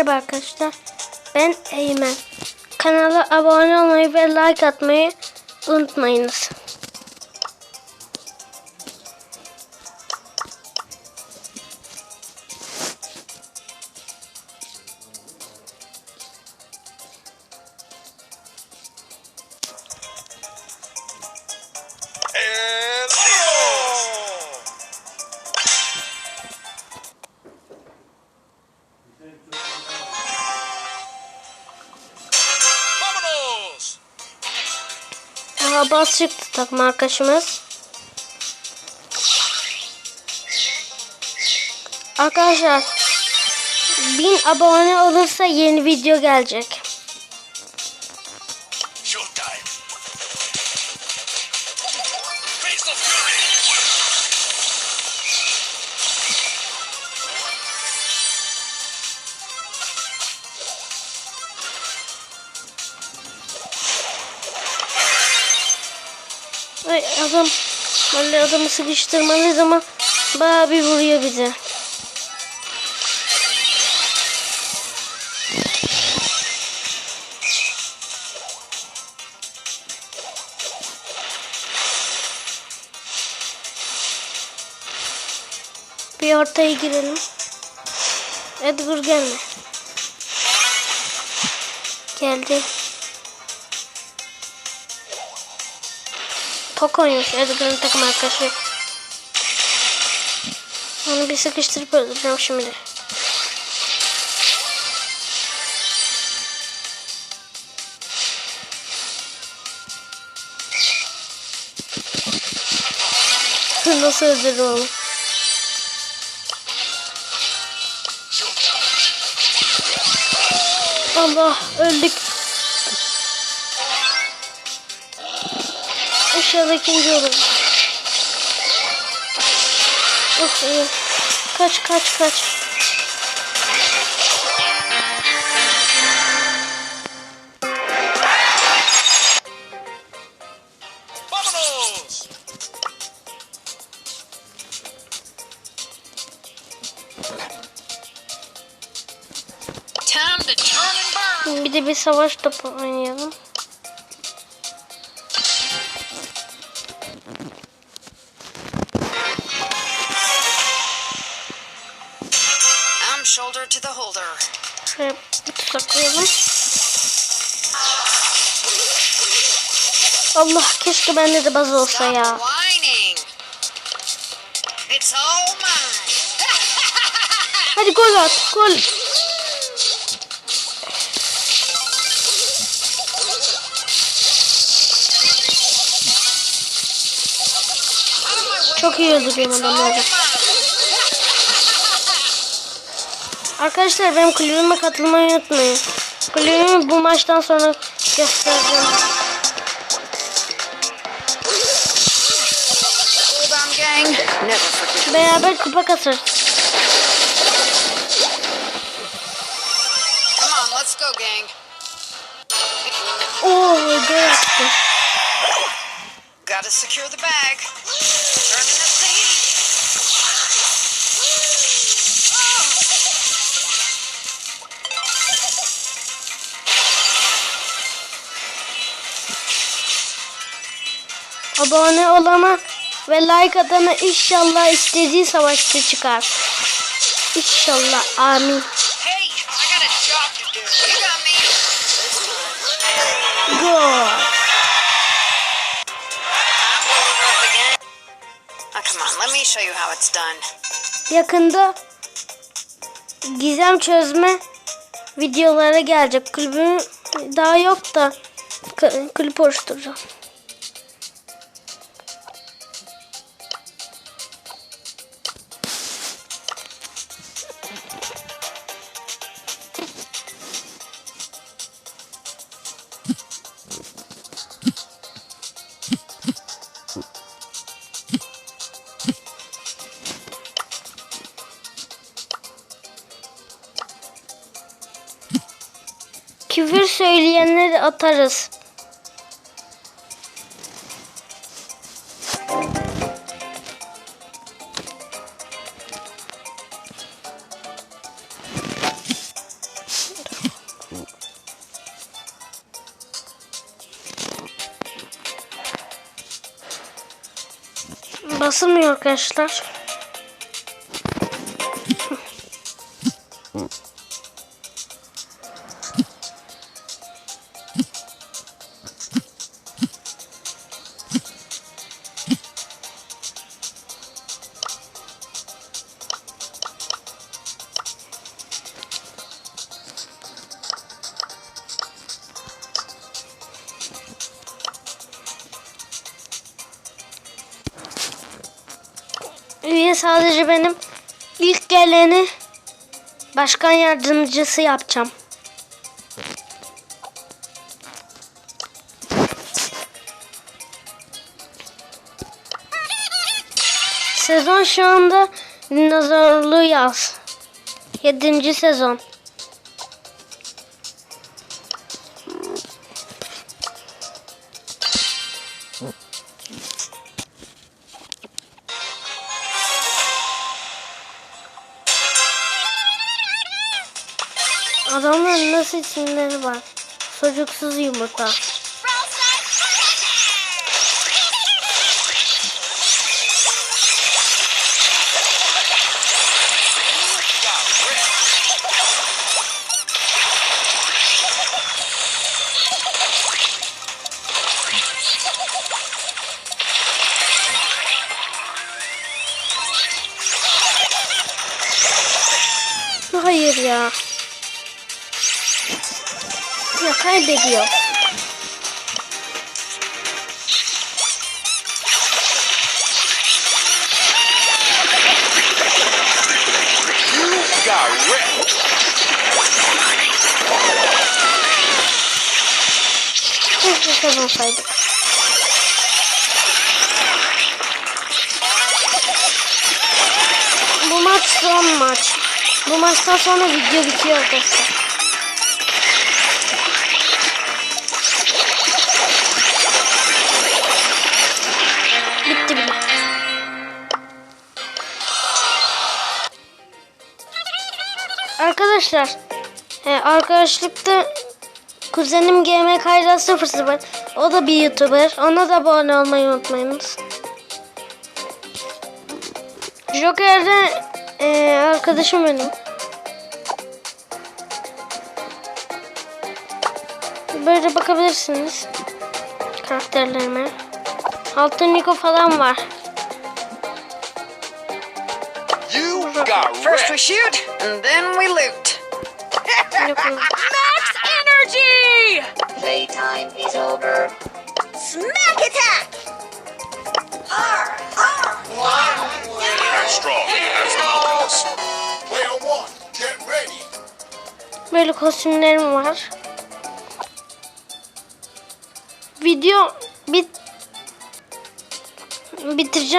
Merhaba arkadaşlar. Ben Eymen. Kanala abone olmayı ve like atmayı unutmayınız. Abbas çıktı takım arkadaşımız. Arkadaşlar 1000 abone olursa yeni video gelecek. Ay adam vallahi adamı sıkıştırmalıyız ama bayağı bir vuruyor bize. Bir ortaya girelim. Edgar gelme. Geldi. Toko'ymuş Edgar'ın takım arkadaşı. Onu bir sıkıştırıp öldüreceğim şimdi. Nasıl öldürdüm onu? Allah öldük. İnşallah ikinci olur. Oh, iyi. Kaç kaç kaç. Bir de bir savaş topu oynayalım. To the holder. Şöyle. Allah keşke bende de baz olsa ya. whining. It's all mine. Hadi gol at. Gol. Çok iyi öldürüyorum adamları. Arkadaşlar benim kulübüme katılmayı unutmayın. Kulübümü bu maçtan sonra göstereceğim. Beraber kupa gang. Oo gol. Gotta secure the bag. Abone olana ve like atana inşallah istediği savaşçı çıkar. İnşallah amin. İt's done. Yakında gizem çözme videoları gelecek. Kulübüm daha yok da kulüp oluşturacağım. küfür söyleyenleri atarız. Basılmıyor arkadaşlar. Üye sadece benim ilk geleni başkan yardımcısı yapacağım. Sezon şu anda dinozorlu yaz. Yedinci sezon. Adamların nasıl isimleri var? Çocuksuz yumurta. Hayır ya. Ya kaybediyor. Bu maç son maç. Bu maçtan sonra video bitiyor arkadaşlar. Arkadaşlar, e, arkadaşlıkta kuzenim GM Kayra 00 o da bir YouTuber. Ona da abone olmayı unutmayınız. Joker de e, arkadaşım benim. Böyle bakabilirsiniz karakterlerime. Altın Niko falan var. You got First we shoot, and then we loot. Max energy! Playtime is over. Smack attack! As strong as the mountains. Player one, get ready. Böyle kostümlerim var. Video bit bitireceğim.